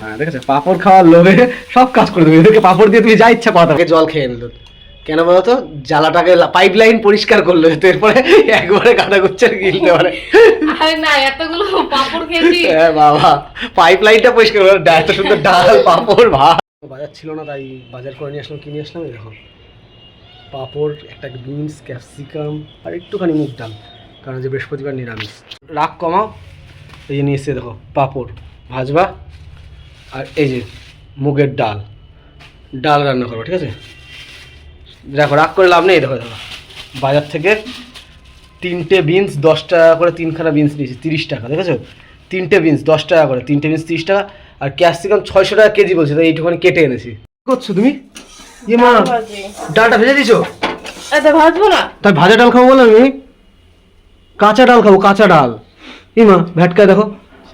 হ্যাঁ দেখেছ পাপড় খাওয়ার লোভে সব কাজ করে দেবে। এদেরকে পাপড় দিয়ে তুমি যা ইচ্ছা কথা জল খেয়ে নিল কেন বলতো? জ্বালাটাকে পাইপ লাইন পরিষ্কার করল। তো এরপরে একবারে কাটা করছে আর গিলতে পারে আরে না এতগুলো পাপড় খেয়েছি। হ্যাঁ বাবা। পাইপ লাইনটা পরিষ্কার করল। এত সুন্দর ডাল পাপড় ভাত। বাজার ছিল না তাই বাজার করে নিয়ে আসলাম কিনে আসলাম এরকম। পাপড় একটা বিনস ক্যাপসিকাম আর একটুখানি মুগ ডাল। কারণ যে বৃহস্পতিবার নিরামিষ। রাগ কমাও। এই নিয়ে এসছে দেখো পাপড়। ভাজবা। আর এই যে মুগের ডাল ডাল রান্না করব ঠিক আছে? দেখো রাগ করে লাভ নেই দেখো দেখো। বাজার থেকে তিনটে বিনস দশ টাকা করে তিনখানা বিনস নিয়েছি তিরিশ টাকা দেখেছ তিনটে বিনস দশ টাকা করে তিনটে বিনস তিরিশ টাকা আর ক্যাপসিকাম ছয়শো টাকা কেজি বলছে তাই এইটুখানি কেটে এনেছি। কি করছ তুমি? ইয়ে মা ডালটা ভেজে দিছো? ভাজবো না। তাই ভাজা ডাল খাব বললাম আমি? কাঁচা ডাল খাব কাঁচা ডাল। ইমা ভ্যাটকা দেখো।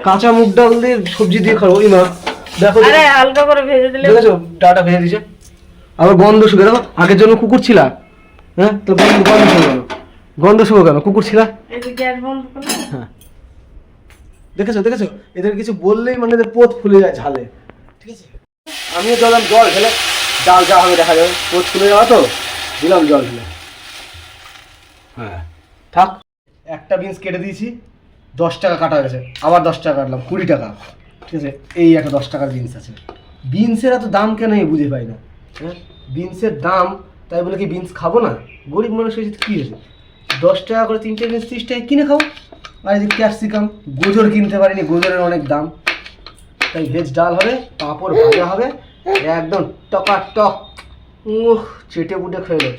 কাঁচা মুগ ডাল দিয়ে সবজি দিয়ে খাব ইমা। দেখো আরে হালকা করে ভেজে দিলে দেখেছ? ডালটা ভেজে দিছে আবার গন্ধ শুকে দেখো আগের জন্য কুকুর ছিলা। হ্যাঁ? তো গন্ধ শুকো শুকো কুকুর ছিলা? হ্যাঁ। দেখেছ দেখেছ? এদের কিছু বললেই মানে এদের পোত ফুলে যায় ঝালে। ঠিক আছে? আমিও দিলাম জল ঢেলে ডাল যা হবে দেখা যাবে। পোত ফুলে যাওয়া তো? দিলাম জল ঢেলে হ্যাঁ। থাক। একটা বিনস কেটে দিয়েছি। দশ টাকা কাটা গেছে আবার দশ টাকা কাটলাম। কুড়ি টাকা। ঠিক আছে এই একটা দশ টাকার বিনস আছে। বিনসের এত দাম কেন আমি বুঝে পাই না? হ্যাঁ? বিনসের দাম, তাই বলে কি বিনস খাব না? গরিব মানুষ হয়েছে, কী হয়েছে? দশ টাকা করে তিনটে বিনস ত্রিশ টাকা কিনে খাও আর যে ক্যাপসিকাম গোজর কিনতে পারিনি, গোজরের অনেক দাম। তাই ভেজ ডাল হবে, পাঁপড় ভাজা হবে, একদম টকা টক। উহ, চেটে পুটে খেয়ে।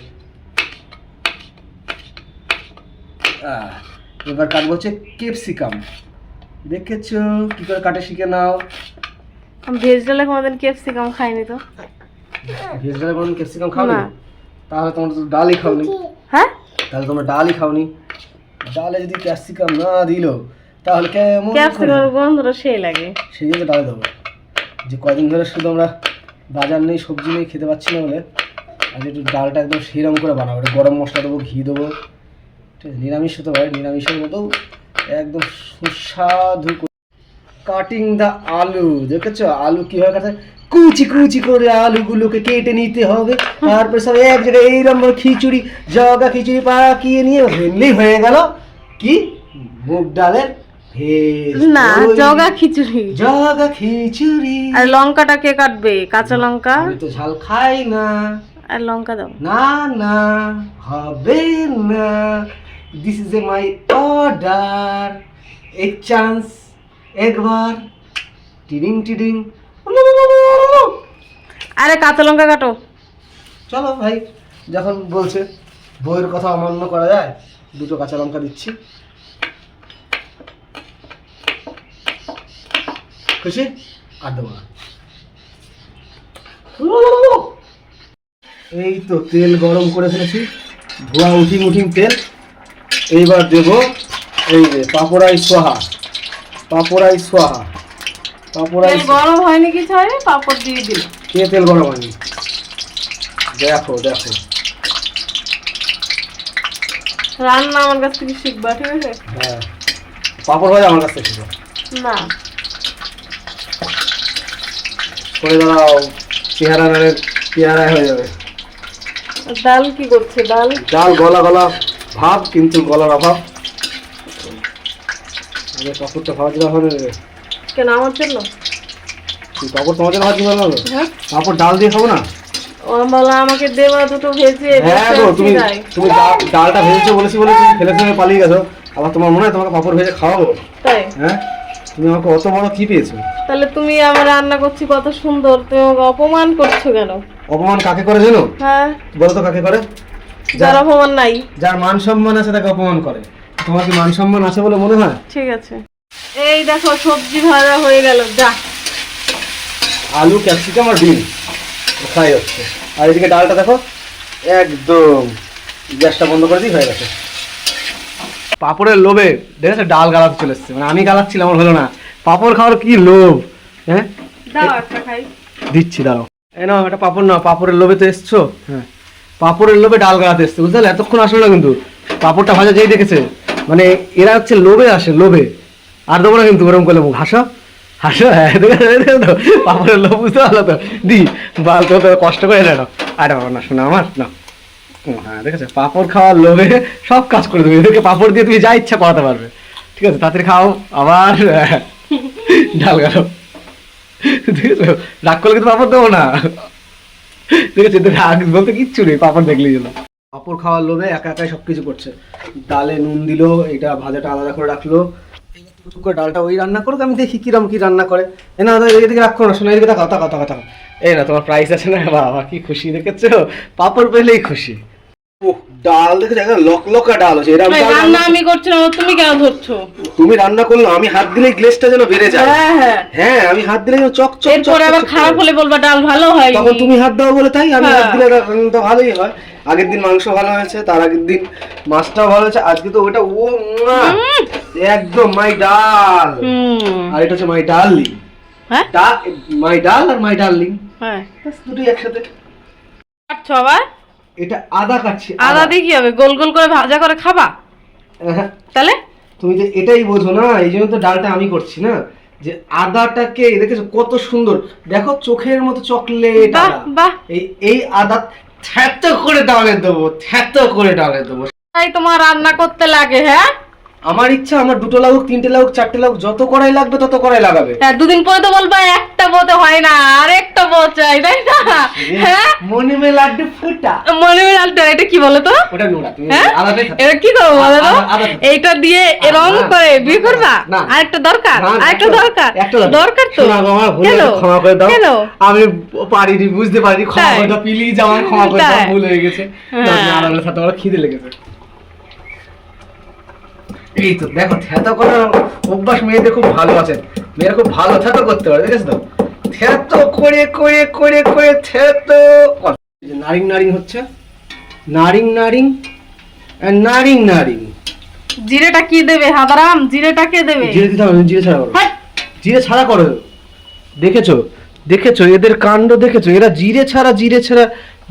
এবার কাটবো হচ্ছে ক্যাপসিকাম দেখেছ? কি করে কাটে শিখে নাও? আমি ভেজ ডালে কোনোদিন ক্যাপসিকাম খাইনি তো। ভেজ ডালে কোনো ক্যাপসিকাম খাওনি? না। তাহলে তোমরা তো ডালই খাওনি। হ্যাঁ? তাহলে তোমরা ডালই খাওনি। ডালে যদি ক্যাপসিকাম না দিল তাহলে কেমন ক্যাপসিকামের গন্ধটা সেই লাগে। সেই জন্য ডালে দেবো। যে কদিন ধরে শুধু আমরা বাজার নেই সবজি নেই খেতে পাচ্ছি না বলে আজ একটু ডালটা একদম সেরম করে বানাবো। গরম মশলা দেবো ঘি দেবো। ঠিক আছে নিরামিষ হতে পারে নিরামিষের মতো একদম সুস্বাদু কাটিং দা আলু দেখেছ? আলু কীভাবে কাটে কুচি কুচি করে আলুগুলোকে কেটে নিতে হবে। তারপরে সব এক জায়গায় এইরকম করে খিচুড়ি জগা খিচুড়ি পাকিয়ে নিয়ে হলেই হয়ে গেল কি? মুগ ডালের না জগা খিচুড়ি। জগা খিচুড়ি। আর লঙ্কাটা কে কাটবে? কাঁচা লঙ্কা? আমি তো ঝাল খাই না। আর লঙ্কা দাও। না না হবে না। This is a my order এক চান্স একবার। টিডিং টিডিং। আরে কাঁচা লঙ্কা কাটো। চলো ভাই যখন বলছে বইয়ের কথা অমান্য করা যায় দুটো কাঁচা লঙ্কা দিচ্ছি। খুশি? আর দেবো না। এই তো তেল গরম করে ফেলেছি। ধোয়া উঠিং উঠিং তেল। এইবার দেব এই যে পাপড়াই সোহা। পাপড়াই সোহা। পাপড়াই গরম হয়নি কিছু হয়নি পাপড় দিয়ে দিল কে তেল গরম হয়নি? দেখো দেখো। রান্না আমার কাছ থেকে শিখবা ঠিক আছে? হ্যাঁ। পাপড় ভাজা আমার কাছ থেকে শিখো না। করে দাঁড়াও চেহারা নাড়ে হয়ে যাবে। ডাল কি করছে? ডাল? ডাল গলা গলা। ভাব কিন্তু গলার অভাব। আরে ভাজা হবে কেন আমার জন্য? তোমার ভাজি হবে হ্যাঁ। পাপড় ডাল দিয়ে খাব না? ও আমাকে দেওয়া দুটো ভেজে হ্যাঁ গো তুমি তুমি ডালটা ভেজেছো বলেছি বলে তুমি ফেলে ফেলে পালিয়ে গেছো। আবার তোমার মনে হয় তোমাকে পাপড় ভেজে খাওয়াবো? তাই? হ্যাঁ? তুমি আমাকে অত বড় কি পেয়েছ? তাহলে তুমি আমার রান্না করছি কত সুন্দর তুমি আমাকে অপমান করছ কেন? অপমান কাকে করে জানো? হ্যাঁ। বলো তো কাকে করে? যার অপমান নাই। যার মান সম্মান আছে তাকে অপমান করে। তোমার কি মান সম্মান আছে বলে মনে হয়? ঠিক আছে। এই দেখো সবজি ভাজা হয়ে গেল। যা। আলু ক্যাপসিকাম আর ডিম ফ্রাই হচ্ছে আর এদিকে ডালটা দেখো একদম গ্যাসটা বন্ধ করে দিই হয়ে গেছে। পাপড়ের লোভে দেখেছ ডাল গালাতে চলে এসছে। মানে আমি গালাচ্ছিলাম আমার হলো না। পাপড় খাওয়ার কি লোভ? হ্যাঁ? দাও একটা খাই। দিচ্ছি দাঁড়াও। এই নাও এটা পাপড় না পাপড়ের লোভে তো এসছো? হ্যাঁ। পাপড়ের লোভে ডাল গালাতে এসছে বুঝতে পারলে? এতক্ষণ আসলো না কিন্তু। পাপড়টা ভাজা যেই দেখেছে মানে এরা হচ্ছে লোভে আসে লোভে। আর দেবো না কিন্তু ওরকম করলে হাসা? হাসো? হ্যাঁ পাপড়ের লোক বুঝতে পারল তো? দি বাল তো কষ্ট করে না। আমার না। হ্যাঁ দেখেছ? পাপড় খাওয়ার লোভে সব কাজ করে দেবে। এদেরকে পাপড় দিয়ে তুমি যা ইচ্ছা করাতে পারবে। ঠিক আছে তাড়াতাড়ি খাও আবার আহ, ডাল গেল দেখেছ? রাগ করলে কিন্তু পাপড় দেবো না। দেখেছ এদের রাগ বলতে কিচ্ছু নেই, পাপড় দেখলেই জন্য পাপড় খাওয়ার লোভে একা একাই সবকিছু করছে। ডালে নুন দিলো, এটা ভাজাটা আলাদা করে রাখল। করে ডালটা ওই রান্না করুক, আমি দেখি কিরম কি রান্না করে। এ না এদিকে রাখো না, শোনা, এদিকে তাকাও তাকাও তাকাও তাকাও। এই না, তোমার প্রাইস আছে না, বাবা, কি খুশি দেখেছ? পাপড় পেলেই খুশি। ডাল লকা ডাল হচ্ছে এরকম রান্না আমি করছি না তুমি কেন ধরছো? তুমি রান্না করল আমি হাত দিলেই গ্লেসটা যেন বেড়ে যায়। হ্যাঁ হ্যাঁ। হ্যাঁ আমি হাত দিলে যেন চক চক এরপরে আবার খারাপ হলে বলবা ডাল ভালো হয় তখন তুমি হাত দাও বলে তাই আমি হাত হ্যাঁ। দিলে তো ভালোই হয়। আগের দিন মাংস ভালো হয়েছে তার আগের দিন মাছটাও ভালো হয়েছে আজকে তো ওটা ও! একদম মাই ডাল। আর এটা হচ্ছে মাই ডার্লিং হ্যাঁ? মাই ডাল আর মাই ডার্লিং হ্যাঁ। দুটোই একসাথে। আবার? এটা আদা কাটছি আদা। দিয়ে কি হবে? গোল গোল করে ভাজা করে খাবা? হ্যাঁ, তাহলে? তুমি যে এটাই বোঝো না এই জন্য তো ডালটা আমি করছি না যে আদাটাকে দেখেছ কত সুন্দর। দেখো চোখের মতো চকলেট বাহ এই এই আদা থ্যাত করে ডালে দেবো থ্যাত করে ডালে দেবো। তাই তোমার রান্না করতে লাগে হ্যাঁ? আমার ইচ্ছা আমার দুটো লাগুক তিনটে লাগুক চারটে লাগুক যত কড়াই লাগবে তত কড়াই লাগাবে। হ্যাঁ দুদিন পরে তো বলবা একটা বোতে হয় না আর একটা বো চাই তাই না? হ্যাঁ? মনে মে লাড্ডু ফুটা। মনে হয় ডালটা এটা কি বলো তো? ওটা নোড়া তুমি হ্যাঁ? এটা কি করব বলো তো? আদা- আদা- এইটা দিয়ে রং করে বিয়ে করবা? আরেকটা দরকার না, না, আরেকটা দরকার। দরকার। তো। আমার ভুল ক্ষমা করে দাও। আমি পারিনি বুঝতে পারিনি ক্ষমা করে দাও প্লিজ আমার ক্ষমা করে দাও ভুল হয়ে গেছে। আলাদা সাথে আমার খিদে লেগেছে। এই তো দেখো থ্যাতো করার অভ্যাস মেয়েদের খুব ভালো আছে। মেয়েরা খুব ভালো থ্যাতো করতে পারে দেখেছ তো? করে করে করে করে নারিং নারিং হচ্ছে? নারিং নারিং নারিং নারিং। জিরেটা কি দেবে হাদারাম? জিরেটা কে দেবে? জিরে দিতে হবে জিরে ছাড়া করো। জিরে ছাড়া করো। দেখেছ? দেখেছ? এদের কাণ্ড দেখেছ? এরা জিরে ছাড়া জিরে ছাড়া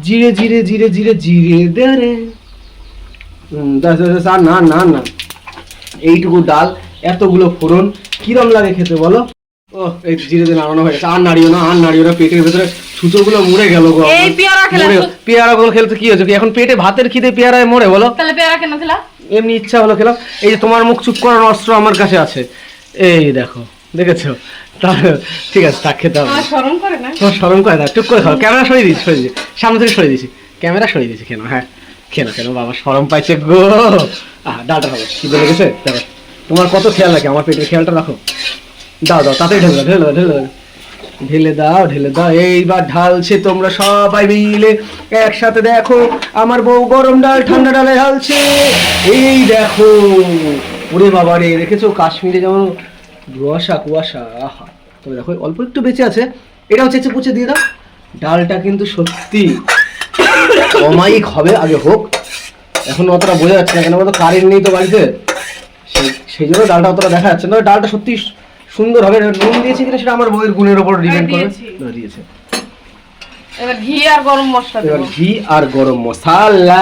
জিরে জিরে জিরে জিরে জিরে দে রে না না না। এইটুকু ডাল এতগুলো ফোড়ন কিরম লাগে খেতে বলো? ও এই জিরে দিয়ে নাড়ানো হয়ে গেছে। আর নাড়িও না আর নাড়িও না পেটের ভেতরে সুতোগুলো গেল গো। এই পেয়ারা খেলে মুড়ে- তো- পেয়ারাগুলো খেলে কি হয়েছে? এখন পেটে ভাতের খিদে পেয়ারায় মরে বলো। তাহলে পেয়ারা কেন খেলা? এমনি ইচ্ছা হলো খেলাম। এই যে তোমার মুখ চুপ করার অস্ত্র আমার কাছে আছে। এই দেখো দেখেছ? তা ঠিক আছে তাক খেতে হবে। আমার শরম করে না? তোমার স্মরণ করে খাও ক্যামেরা সরিয়ে দিয়েছি সরিয়ে দিয়েছি। সামনে থেকে সরিয়ে দিয়েছি। ক্যামেরা সরিয়ে দিয়েছি কেন হ্যাঁ। কেন কেন বাবা সরম পাইছে গো। আহ ডালটা খাব কি লেগেছে দেখো তোমার কত খেয়াল রাখে? আমার পেটের খেয়ালটা রাখো। দাও দাও তাতে ঢেলে ঢেলে ঢেলে ঢেলে দাও ঢেলে দাও। এইবার ঢালছে তোমরা সবাই মিলে। একসাথে দেখো, আমার বউ গরম ডাল, ঠান্ডা ডালে ঢালছে। এই দেখো, ওরে বাবা রে, দেখেছ কাশ্মীরে যেমন কুয়াশা কুয়াশা, আহা। তবে দেখো, অল্প একটু বেঁচে আছে। এটা হচ্ছে চেঁচে পুচে দিয়ে দাও। ডালটা কিন্তু সত্যি অমায়িক হবে, আগে হোক। এখন অতটা বোঝা যাচ্ছে না কেন বলতো, কারেন্ট নেই তো বাড়িতে। সেই জন্য ডালটা অতটা দেখা যাচ্ছে না। ডালটা সত্যি সুন্দর হবে। নুন দিয়েছি কিনা সেটা আমার বইয়ের গুণের উপর ডিপেন্ড করে। দিয়েছে। এবার ঘি আর গরম মশলা এবার ঘি আর গরম মশলা।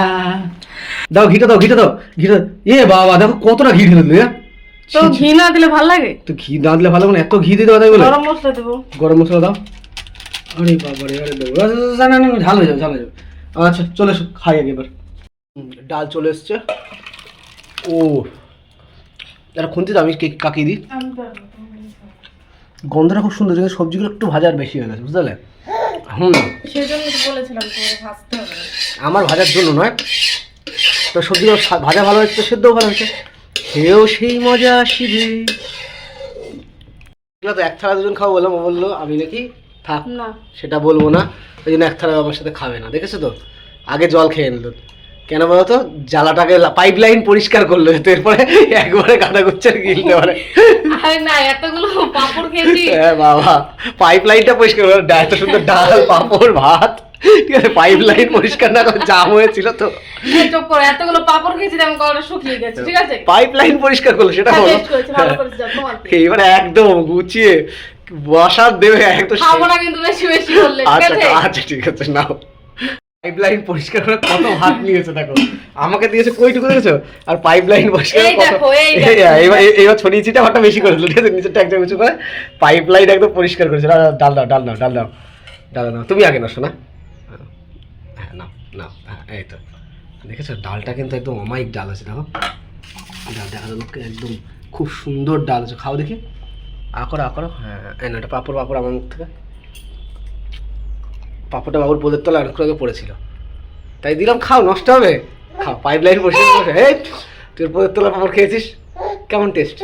দাও ঘিটা দাও ঘিটা দাও ঘিটা এ বাবা দেখো কতটা ঘি ঢেলে দিলে তো ঘি না দিলে ভালো লাগে? তো ঘি না দিলে ভালো মানে এত ঘি দিতে কথা বলে? গরম মশলা দেবো। গরম মশলা দাও। আরে বাবা রে আরে বাবা। আচ্ছা, আচ্ছা, না না ঝাল হয়ে যাবে ঝাল হয়ে যাবে। আচ্ছা চলে এসো খাই আগে এবার। ডাল চলে এসছে। ও এটা খুনতে দাও আমি কেক কাকিয়ে দিই? গন্ধটা খুব সুন্দর কিন্তু সবজিগুলো একটু ভাজার বেশি হয়ে গেছে বুঝতে হুম। আমার ভাজার জন্য নয়। তো সবজিগুলো ভাজা ভালো হচ্ছে সেদ্ধও ভালো হচ্ছে খেয়েও সেই মজা আসিবে। তো এক থালা দুজন খাব বললাম ও বলল আমি নাকি থাক না। সেটা বলব না। ওই জন্য এক থালা আমার সাথে খাবে না দেখেছ তো? আগে জল খেয়ে নিল। কেন বলতো? জ্বালাটাকে পাইপ লাইন পরিষ্কার করল তো এরপরে একবারে কাটা গুচ্ছে গিলতে পারে আরে না এতগুলো পাপড় খেয়েছি। হ্যাঁ বাবা। পাইপ লাইনটা পরিষ্কার করল এত সুন্দর ডাল পাঁপড় ভাত। ঠিক আছে পাইপ লাইন পরিষ্কার না করে জাম হয়েছিল তো। চুপ করো এতগুলো পাপড় খেয়েছি আমি গলাটা শুকিয়ে গেছে ঠিক আছে? পাইপ লাইন পরিষ্কার করল সেটা হ্যাঁ, হলো taste করেছি, ভালো করেছি, যাও, তোমার কি? এইবারে একদম গুছিয়ে বসার দেবে একদম খাব না কিন্তু বেশি বেশি বললে আচ্ছা আচ্ছা ঠিক আছে নাও। পাইপ লাইন পরিষ্কার করে কত হাত নিয়েছে দেখো। আমাকে দিয়েছে কইটুকু দেখেছ? আর পাইপ লাইন পরিষ্কার কত এইবার এইবার ছড়িয়ে ছিটা আমারটা বেশি করে দিল ঠিক আছে? নিচেরটা একদম উঁচু করে। পাইপ লাইন একদম পরিষ্কার করেছে। না, না, ডাল দাও ডাল দাও ডাল দাও ডাল দাও। তুমি আগে শোনা হ্যাঁ নাও নাও হ্যাঁ এই তো। দেখেছ? ডালটা কিন্তু একদম অমায়িক ডাল আছে দেখো। ডাল দেখা যাবে একদম খুব সুন্দর ডাল আছে। খাও দেখি। আ করো আ করো। হ্যাঁ না এটা পাপড় পাপড় আমার মুখ থেকে। পাপড়টা বাবুর পোদের তলা অনেকক্ষণ আগে পড়েছিল। তাই দিলাম, খাও, নষ্ট হবে। খাও, পাইপ লাইন বসে এই তুই পোদের তলা পাপড় খেয়েছিস? কেমন টেস্ট